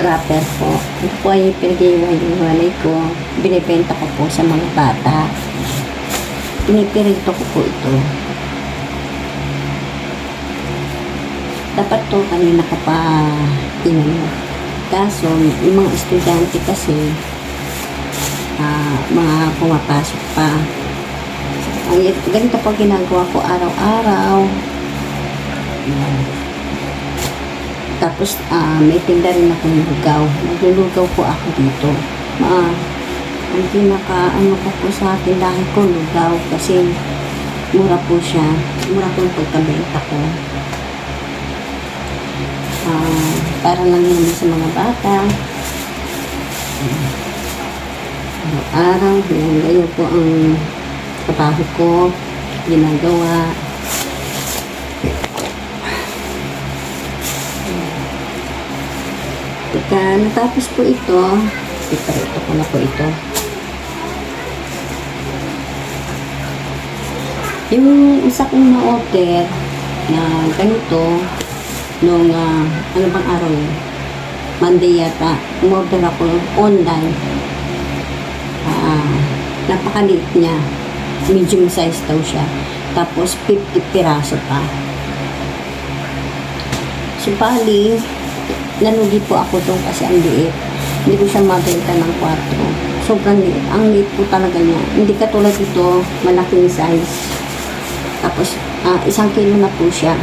ko. Wrapper po. Ito po ay pinag-iwalay ko. Binibenta ko po sa mga bata. Pinipirito ko po ito. Dapat to kanina ka pa inano. Kaso, yung mga estudyante kasi, ah, mga pumapasok pa. Ang ganito po ginagawa ko araw-araw. Yan. Tapos, ah, may tinda rin akong lugaw. Naglulugaw po ako dito. Ma, ang pinaka, ano ko po sa tindahan ko, lugaw. Kasi, mura po siya. Mura po yung pagkabenta ko. Ah, para lang yun sa mga bata. Araw-araw, yan, ganyan po ang trabaho ko, ginagawa. Pagka natapos po ito, iparito ko na po ito. Yung isa kong na-order na ganito, nung ah, ano bang araw yun? Monday yata, umorder ako online. Ah, napakaliit niya. Medium size daw siya. Tapos 50 piraso pa. So, bali, nalugi po ako doon kasi ang liit. Hindi ko siya mabenta ng 4. Sobrang liit. Ang liit po talaga niya. Hindi katulad ito, malaking size. Tapos, ah, isang kilo na po siya.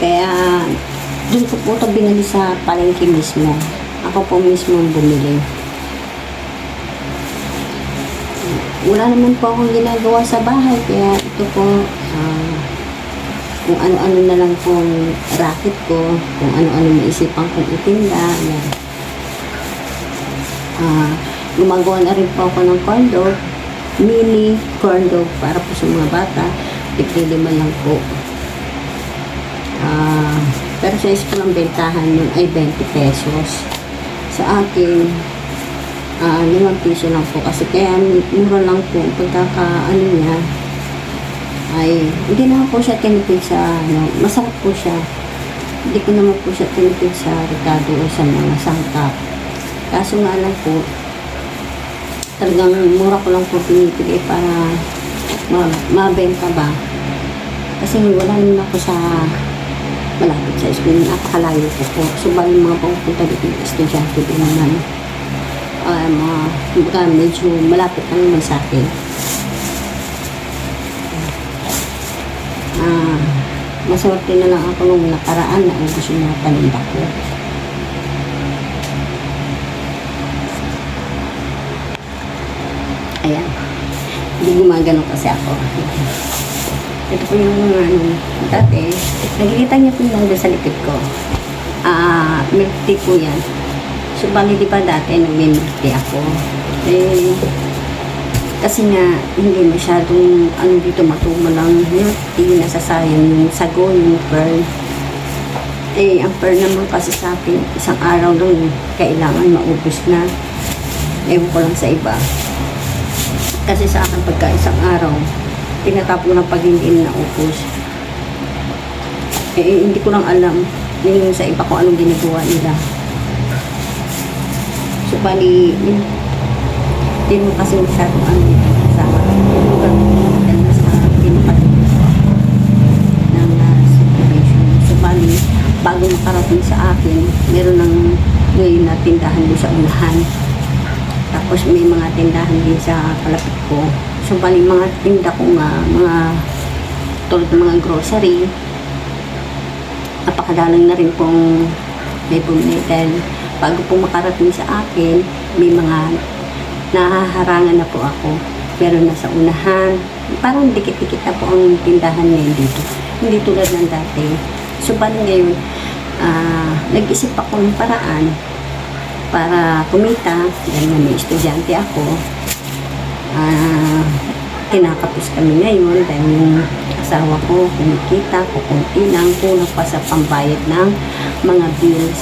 Kaya, doon ko po ito binili sa palengke mismo. Ako po mismo ang bumili. Wala naman po akong ginagawa sa bahay, kaya ito po, ah, kung ano-ano na lang pong racket ko, kung ano-ano maisipan kong itinda, yan. Ah, gumagawa na rin po ako ng corn dog, mini corn dog para po sa mga bata, itlilima lang po. Ah, pero sa ko lang bentahan nun ay 20 pesos. Sa akin, ah 5 piso lang po kasi kaya mura lang po pagkaka ano niya ay hindi naman po siya tinipid sa ano, masarap po siya. Hindi ko naman po siya tinipid sa Ricardo o sa mga sangkap. Kaso nga lang po, talagang mura ko lang po pinipigay para ma mabenta ba. Kasi wala naman ako sa malapit sa school. Napakalayo ko po. So, bali mga pupunta dito yung estudyante din naman. Uh, mga, medyo malapit lang naman sa akin. Ah, maswerte na lang ako nung nakaraan na ubus yung mga paninda ko. Ayan. Hindi gumagano kasi ako. Ito po yung mga ano, dati, nakikita niyo po yung sa likod ko. Ah, milk tea po yan. So, bali di ba dati nag-milk tea ako. Eh, kasi nga, hindi masyadong, ano dito, matumal lang milk tea, nasasayang yung sago, yung pearl. Eh, ang pearl naman kasi sa akin, isang araw lang, kailangan maubos na. Ewan ko lang sa iba. Kasi sa akin, pagka isang araw, tinatapon ng pag hindi na upos. Eh, hindi ko lang alam yung sa iba ko anong ginagawa nila. So, bali, hindi mo kasi masyadong ano yun, kasama. Yung gagawin na sa pinapalito ng uh, circulation. So, bali, bago makarating sa akin, meron ng ngayon na tindahan doon sa unahan. Tapos may mga tindahan din sa kalapit ko. So, bali mga tinda ko nga, mga tulad ng mga grocery, napakadalang na rin pong may bumili dahil bago po makarating sa akin, may mga nahaharangan na po ako. Pero nasa unahan, parang dikit-dikit na po ang tindahan ngayon dito. Hindi tulad ng dati. So, bali ngayon, ah, nag-isip ako ng paraan para kumita, dahil nga may estudyante ako, ah, kinakapos kami ngayon dahil yung asawa ko kumikita, kukunti lang, kulang pa sa pambayad ng mga bills.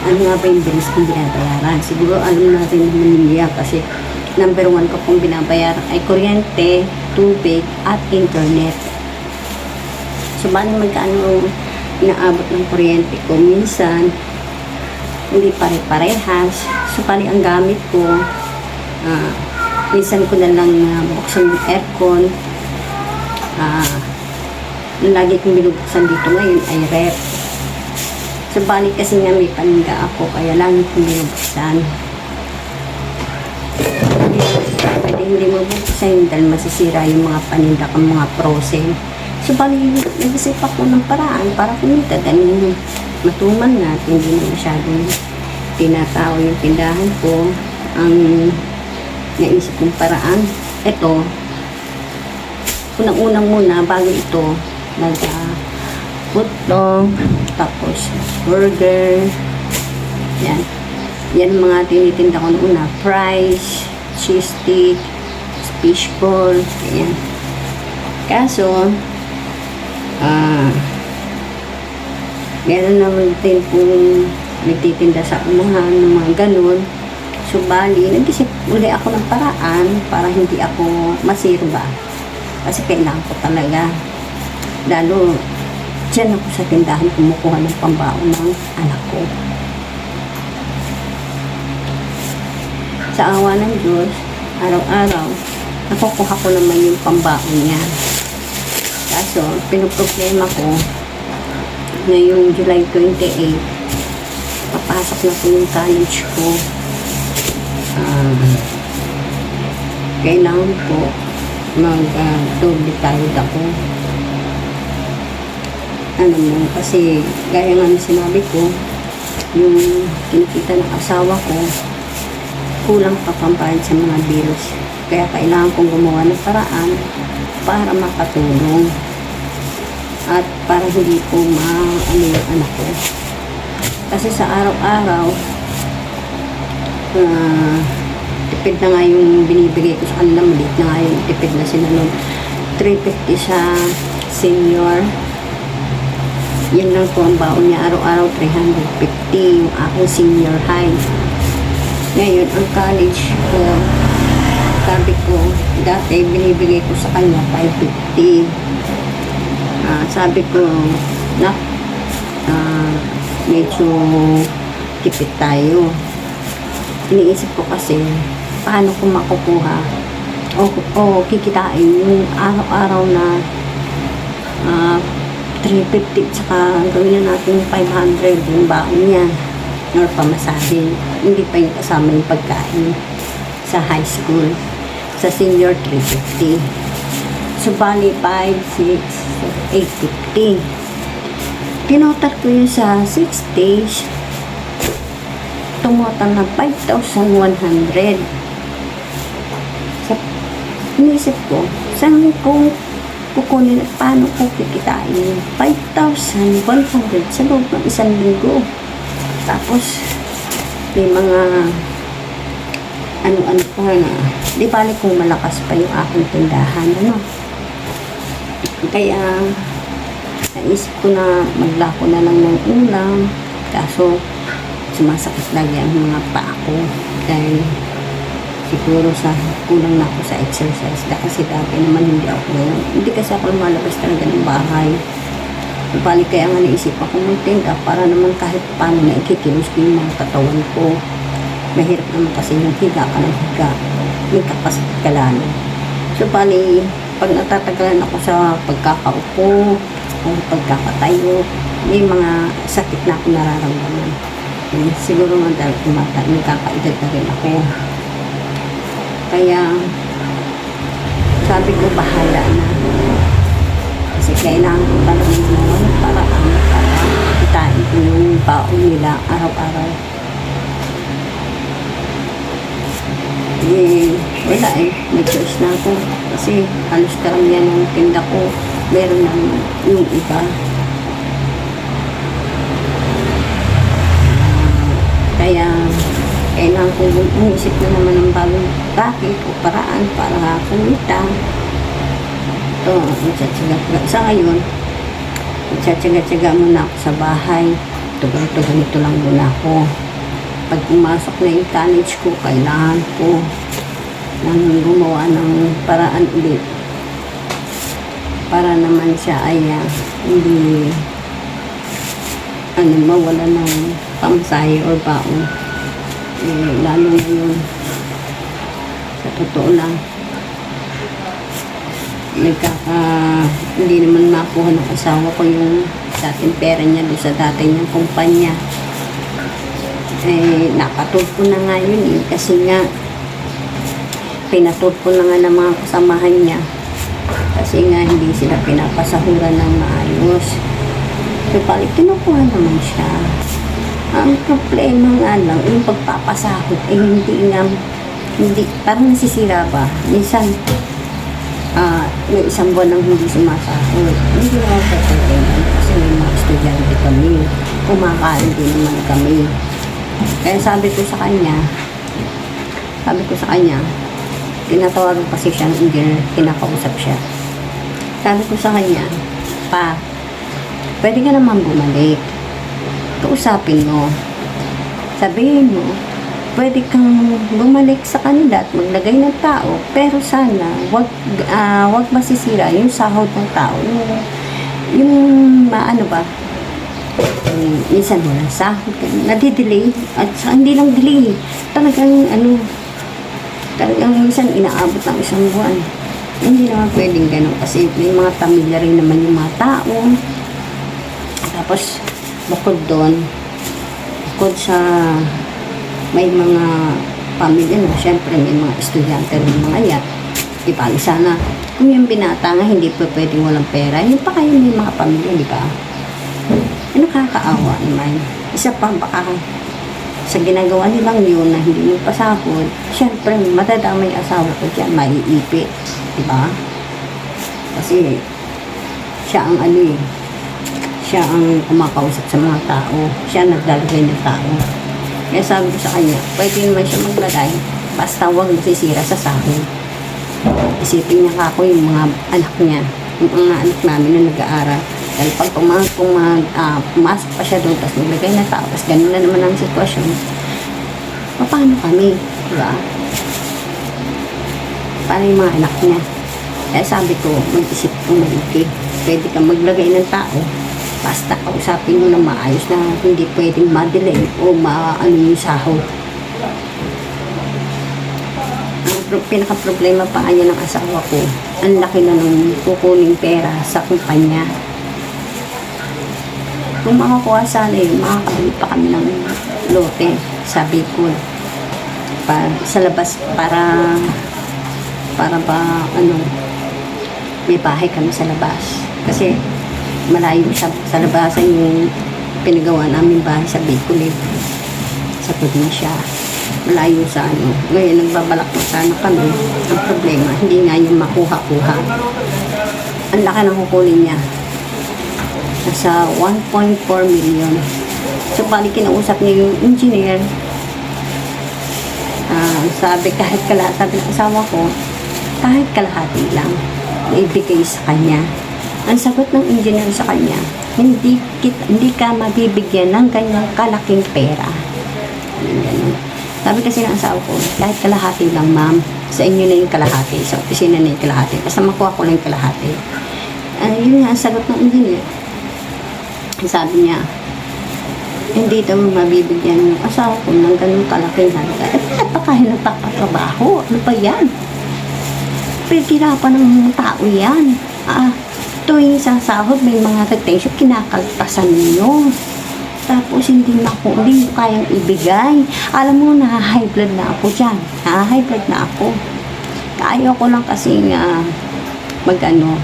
Ano nga ba yung bills kong binabayaran? Siguro alam natin naman niya kasi number one ko pong binabayaran ay kuryente, tubig, at internet. So, bali magkano inaabot ng kuryente ko. Minsan, hindi pare-parehas. So, bali ang gamit ko, ah, minsan ko na lang na buksan yung aircon. Yung lagi kong binubuksan dito ngayon ay So, bali kasi nga may paninda ako, kaya lang kong binubuksan. Pwede hindi mo buksan dahil masisira yung mga paninda kang mga frozen. So, bali, nag-isip ako ng paraan para kumita dahil matuman na at hindi na masyadong tinatao yung tindahan ko. Ang naisip kong paraan, ito, unang-unang muna, bago ito, nag uh, footlong, tapos burger, yan. Yan mga tinitinda ko noon na fries, cheese stick, fish ball, yan. Kaso, ah, meron naman din pong nagtitinda sa umahan ng mga ganun. So, bali, nag-isip uli ako ng paraan para hindi ako masirba. Kasi kailangan ko talaga. Lalo, dyan ako sa tindahan kumukuha ng pambaon ng anak ko. Sa awa ng Diyos, araw-araw, nakukuha ko naman yung pambaon niya. Kaso, pinoproblema ko, ngayong July 28, papasok na po yung college ko. Ah, kailangan po mag-doble uh, ako. Ano mo, kasi gaya nga ng sinabi ko, yung kinikita ng asawa ko, kulang pa pambayad sa mga bills. Kaya kailangan kong gumawa ng paraan para makatulong at para hindi ko ma-ano yung anak ko. Kasi sa araw-araw, uh, tipid na nga yung binibigay ko sa kanila, maliit na nga yung tipid na sila nun. 350 sa senior. Yan lang po ang baon niya. Araw-araw 350 yung aking senior high. Ngayon, ang college ko, sabi ko, dati binibigay ko sa kanya 550. Ah, sabi ko, na, ah, medyo tipid tayo. Iniisip ko kasi, paano ko makukuha o, o kikitain yung araw-araw na ah, 350 tsaka gawin na natin 500 yung baon niya or pamasahe. Hindi pa yung kasama yung pagkain sa high school. Sa senior, 350. So, bali 5, 6, 850. Tinotar ko yun sa 6 days. Tumotang na 5,100. Sa, inisip ko, saan ko kukunin at paano ko kikitain yung 5,100 sa loob ng isang linggo. Tapos, may mga ano-ano pa na, di balik kung malakas pa yung aking tindahan, ano. Kaya, naisip ko na maglako na lang ng ulam. Kaso, sumasakit lagi ang mga paa ko. Dahil, siguro sa kulang na ako sa exercise. Da, kasi dati naman hindi ako, hindi kasi ako lumalabas talaga ng bahay. Balik kaya nga naisip ako magtinda para naman kahit paano na ikikilos ko yung mga katawan ko. Mahirap naman kasi yung higa ka ng higa. Nagkakasakit ka lalo. So, bali, pag natatagalan ako sa pagkakaupo o pagkakatayo, may mga sakit na ako nararamdaman. Eh, siguro nga dahil kumata, nagkakaedad na rin ako. Kaya, sabi ko, bahala na. Kasi kailangan ko talaga ng paraan para kitain ko yung baon nila araw-araw. Eh, wala eh. Nag-choice na ako. Kasi halos karamihan ng tinda ko, meron na yung iba. Kaya, kailangan ko umisip na naman ng bagong bakit o paraan para kumita. Ito, nagtsatsaga. Sa ngayon, nagtsatsaga-tsaga muna ako sa bahay. Ito, ganito, lang muna ako. Pag pumasok na yung college ko, kailangan ko nang gumawa ng paraan ulit para naman siya ay ah, hindi ano, mawala ng pamasahe or baon. Lalo ngayon, sa totoo lang, nagkaka, hindi naman makuha ng asawa ko yung dating pera niya doon sa dati niyang kumpanya. Eh, napatod ko na nga yun eh, kasi nga, pinatod ko na nga ng mga kasamahan niya. Kasi nga, hindi sila pinapasahuran ng maayos. So, balik, kinukuha naman siya. Ang problema nga lang, yung pagpapasahod, eh, hindi nga, hindi, parang nasisira ba? Minsan, ah, may isang buwan nang hindi sumasahod. Hindi na ako problema kasi may mga estudyante kami. Kumakain din naman kami. Kaya sabi ko sa kanya, sabi ko sa kanya, tinatawagan kasi siya ng engineer, kinakausap siya. Sabi ko sa kanya, pa, pwede ka naman bumalik. Kausapin mo. Sabihin mo, pwede kang bumalik sa kanila at maglagay ng tao, pero sana, wag, ah, wag masisira yung sahod ng tao. Yung, yung maano ba, yung, minsan wala sahod ka, nadidelay, at hindi lang delay, talagang ano, talagang minsan inaabot ng isang buwan. Hindi naman pwedeng ganun kasi may mga pamilya rin naman yung mga tao. Tapos, bukod doon, bukod sa may mga pamilya na, syempre may mga estudyante rin mga yan. Di ba, sana, kung yung binata nga hindi pa pwedeng walang pera, yun pa kayo may mga pamilya, di ba? Eh, nakakaawa naman. Isa pa, baka sa ginagawa nilang yun na hindi mo pasahod, syempre, matadamay asawa ko dyan, maiipit. Di ba? Kasi, siya ang ano eh, siya ang kumakausap sa mga tao. Siya naglalagay ng tao. Kaya sabi ko sa kanya, pwede naman siya maglagay, basta huwag masisira sa sahod. Isipin niya ako yung mga anak niya, yung mga anak namin na nag-aaral. Dahil pag pumag, pumag, ah, pumasok pa siya doon, tapos maglagay na tao, tapos ganun na naman ang sitwasyon, paano kami? Diba? Paano yung mga anak niya? Kaya sabi ko, mag-isip ko maigi. Pwede kang maglagay ng tao, basta kausapin mo na maayos na hindi pwedeng ma-delay o ma-ano yung sahod. Ang pro- pinaka-problema pa kanya ng asawa ko, ang laki na nung kukuning pera sa kumpanya. Kung makakuha sana yun, makakabili pa kami ng lote sa Bicol. Pa, sa labas, para para ba, ano, may bahay kami sa labas. Kasi malayo sa, sa labasan yung pinagawa namin bahay sa Bicol eh. Sa probinsya. Malayo sa ano. Ngayon, nagbabalak na sana kami. Ang problema, hindi nga yung makuha-kuha. Ang laki ng kukunin niya. Nasa 1.4 million. So, bali kinausap niya yung engineer. Ah, sabi kahit kalahati ng asawa ko, kahit kalahati lang, ibigay sa kanya. Ang sagot ng engineer sa kanya, hindi, kit, hindi ka mabibigyan ng ganyang kalaking pera. Ganun. Sabi kasi ng asawa ko, kahit kalahati lang ma'am, sa inyo na yung kalahati, sa opisina na yung kalahati, basta makuha ko lang yung kalahati. Ah, yun nga ang sagot ng engineer. Sabi niya, hindi daw mabibigyan yung asawa ko ng ganun kalaking halaga. Eh, napakahirap trabaho. Ano ba yan? Pagkirapan ng tao yan. Ah, tuwing isang sahod, may mga retention, kinakaltasan ninyo. Tapos hindi na ako, hindi mo kayang ibigay. Alam mo, na-high blood na ako dyan. Na-high blood na ako. Ayaw ko lang kasi nga mag-ano,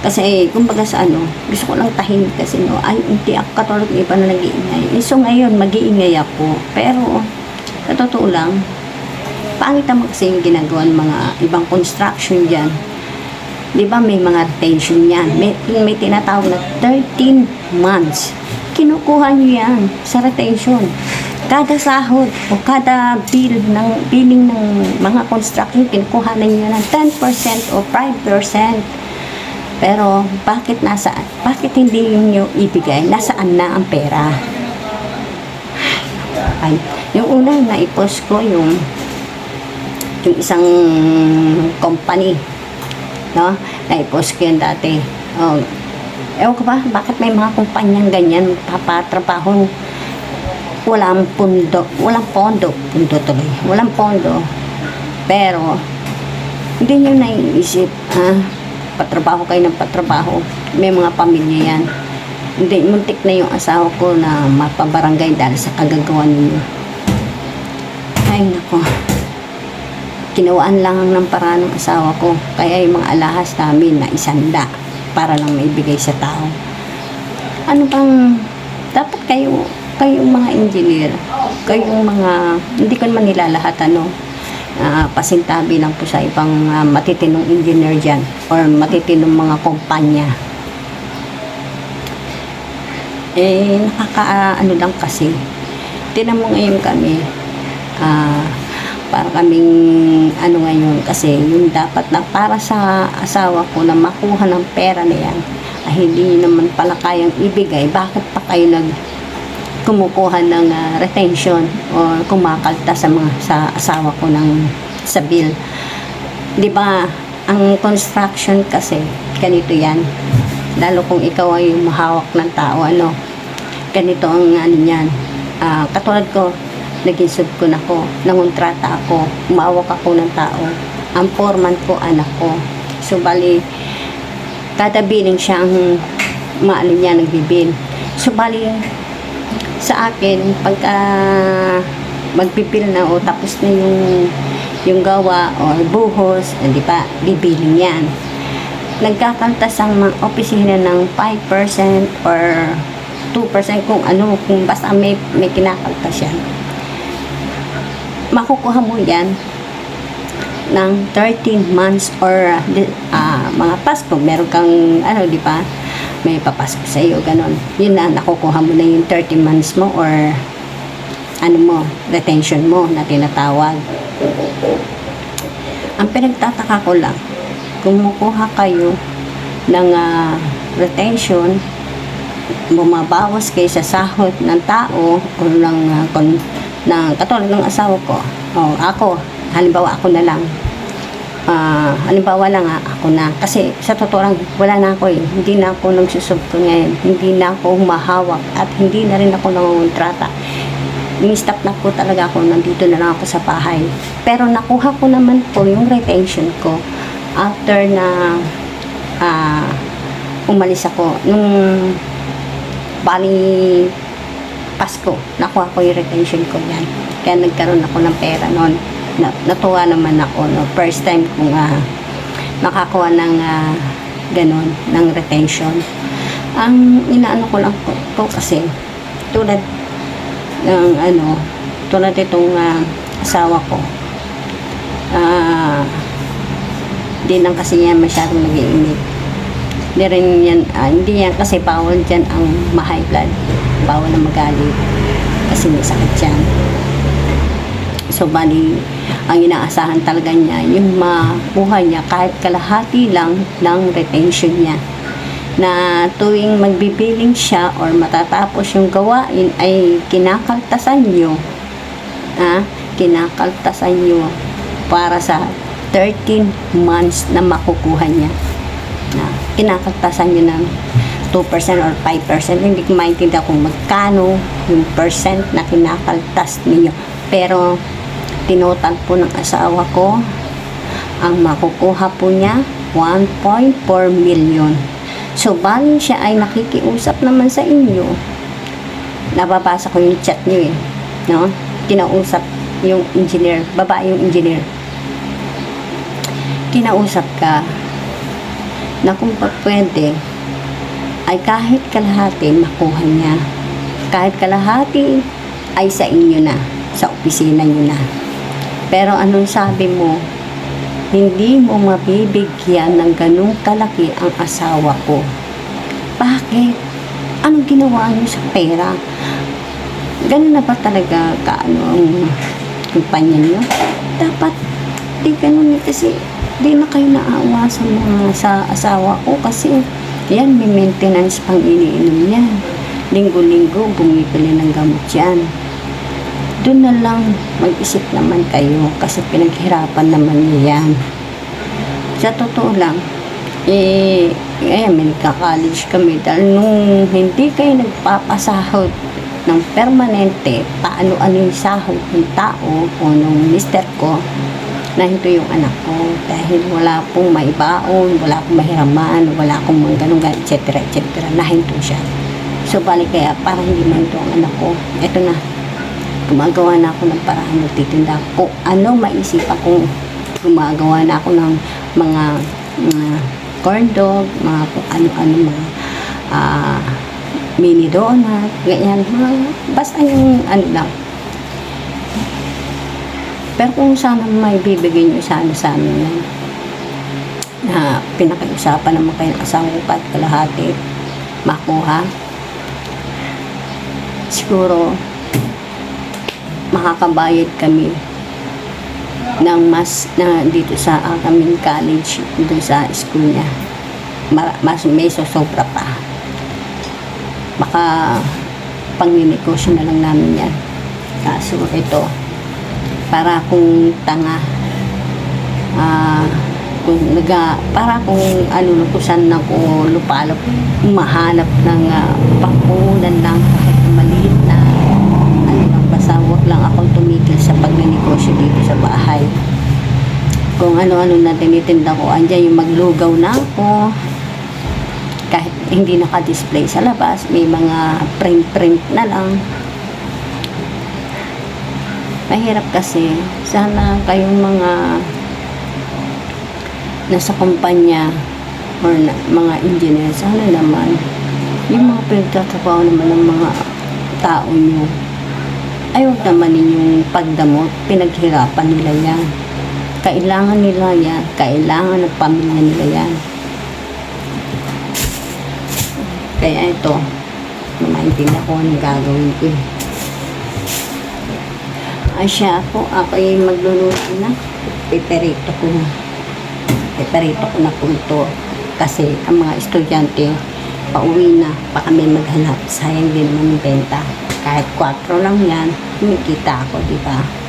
kasi, kumbaga sa ano, gusto ko lang tahimik kasi no, ay, hindi ako katulad ng iba na nag-iingay. Eh, So ngayon, mag-iingay ako. Pero, sa totoo lang, pangit naman kasi yung ginagawa ng mga ibang construction dyan. Di ba may mga retention yan? May, may tinatawag na 13 months. Kinukuha nyo yan sa retention. Kada sahod o kada bill ng billing ng mga construction, kinukuha na nyo ng 10% o 5%. Pero, bakit nasaan? Bakit hindi nyo ibigay? Nasaan na ang pera? Ay, yung una na i-post ko yung yung isang company No? Naipost ko yan dati. Oh, ewan ko ba, bakit may mga kumpanyang ganyan, papatrabaho, walang pundo, walang pondo, pundo tuloy, walang pondo. Pero, hindi nyo naiisip, ha? Patrabaho kayo ng patrabaho. May mga pamilya yan. Hindi, muntik na yung asawa ko na mapabarangay dahil sa kagagawa ninyo. Ay, nako. Kinawaan lang ng paraan ng asawa ko. Kaya yung mga alahas namin na isanda para lang maibigay sa tao. Ano bang, dapat kayo, kayong mga engineer, kayong mga, hindi ko naman nilalahat ano, ah, pasintabi lang po sa ibang ah, matitinong engineer dyan or matitinong mga kumpanya. Eh, nakaka, ano lang kasi, tinan mo ngayon kami, ah, para kaming, ano ngayon, kasi yung dapat na para sa asawa ko na makuha ng pera na yan, ay hindi naman pala kayang ibigay, bakit pa kayo nag kumukuha ng ah, retention or kumakalta sa mga sa asawa ko ng sa bill. 'Di ba? Ang construction kasi ganito 'yan. Lalo kung ikaw ay mahawak ng tao ano. Ganito ang ano niyan. Ah, katulad ko, naging sub ko na ko, nangontrata ako, umawak ako ng tao. Ang foreman ko anak ko. So bali kada billing siya ang maano niya nagbibil. So bali sa akin pagka magpipil na o tapos na yung yung gawa o buhos, eh, di ba, bibiling yan. Nagkakaltas ang mga opisina ng 5% or 2% kung ano, kung basta may, may kinakaltas yan. Makukuha mo yan ng 13 months or ah, mga Pasko, meron kang ano, di ba? May papasko sa iyo, ganon. Yun na, nakukuha mo na yung 30 months mo or ano mo, retention mo na tinatawag. Ang pinagtataka ko lang, kumukuha kayo ng ah, retention, bumabawas kayo sa sahod ng tao o ng, uh, ng katulad ng asawa ko. O ako, halimbawa ako na lang. Ah halimbawa lang nga ako na. Kasi sa totoo lang wala na ako eh. Hindi na ako nagsusubko ngayon. Hindi na ako humahawak at hindi na rin ako nangungontrata. Ni-stop na po talaga ako. Nandito na lang ako sa bahay. Pero nakuha ko naman po yung retention ko after na ah umalis ako. Nung bali Pasko, nakuha ko yung retention ko yan. Kaya nagkaroon ako ng pera noon. Na, natuwa naman ako, no? First time kong ah, nakakuha ng ah, ganun, ng retention. Ang inaano ko lang ko, ko kasi, tulad ng ano, tulad itong ah, asawa ko, ah, di lang kasi yan masyadong nag-iinit. Hindi rin yan, ah, hindi yan kasi bawal dyan ang ma-high blood. Bawal na magalit. Kasi may sakit yan. So, bali, ang inaasahan talaga niya, yung makuha niya kahit kalahati lang ng retention niya. Na tuwing magbibiling siya or matatapos yung gawain ay kinakaltasan niyo. Ah, kinakaltasan niyo para sa 13 months na makukuha niya na kinakaltasan nyo ng 2% or 5%. Hindi ko maintindihan kung magkano yung percent na kinakaltas ninyo. Pero, tinotal po ng asawa ko, ang makukuha po niya, 1.4 million. So, bali siya ay nakikiusap naman sa inyo. Nababasa ko yung chat niyo eh. No? Kinausap yung engineer, babae yung engineer. Kinausap ka, na kung pwede, ay kahit kalahati makuha niya. Kahit kalahati ay sa inyo na, sa opisina niyo na. Pero anong sabi mo? Hindi mo mabibigyan ng ganung kalaki ang asawa ko. Bakit? Anong ginawa niyo sa pera? Ganun na ba talaga kaano ang kumpanya niyo? Dapat di ganun eh, kasi di na kayo naawa sa mga sa asawa ko kasi yan may maintenance pang iniinom yan. Linggo-linggo bumibili ng gamot yan. Doon na lang mag-isip naman kayo kasi pinaghirapan naman niya yan. Sa totoo lang Eh, ngayon, may nagka-college kami dahil nung hindi kayo nagpapasahod ng permanente, paano ano yung sahod ng tao o nung mister ko, nahinto yung anak ko dahil wala pong maibaon, wala pong mahiraman, wala akong mga ganun, etc. etc. Nahinto siya. So, balik kaya, para hindi mahinto ang anak ko, eto na, gumagawa na ako ng paraan magtitinda. Kung ano maisipan kong gumagawa na ako ng mga mga corn dog, mga kung ano-ano mga ah, mini donut, ganyan, mga, basta yung ano lang. Pero kung sana may bibigay nyo sana sa amin na, na pinakiusapan naman kayo ng asawa ko kalahati, makuha, siguro makakabayad kami ng mas na dito sa uh, kaming college dito sa school niya. Ma- mas may sosobra pa. Baka pangninegosyo na lang namin yan. Kaso ito para kung tanga. Ah kung naga para kung ano kung saan ako lupalop mahanap ng uh, pangkunan lang kahit maliit na ano lang basta huwag lang akong tumigil sa pagnenegosyo dito sa bahay. Kung ano-ano na tinitinda ko andyan yung maglugaw na ako. Kahit hindi naka-display sa labas may mga print-print na lang mahirap kasi. Sana kayong mga nasa kumpanya or na, mga engineer sana naman. Yung mga pinagtatrabaho naman ng mga tao nyo ay huwag naman ninyong pagdamot. Pinaghirapan nila yan. Kailangan nila yan. Kailangan ng pamilya nila yan. Kaya ito maintindihan ko anong gagawin ko eh siya ako, ako ay magluluto na. Piperito ko na. Piperito ko na po ito. Kasi ang mga estudyante, pauwi na, pa kami maghanap. Sayang din naman benta. Kahit 4 lang yan, kumikita ako, di ba?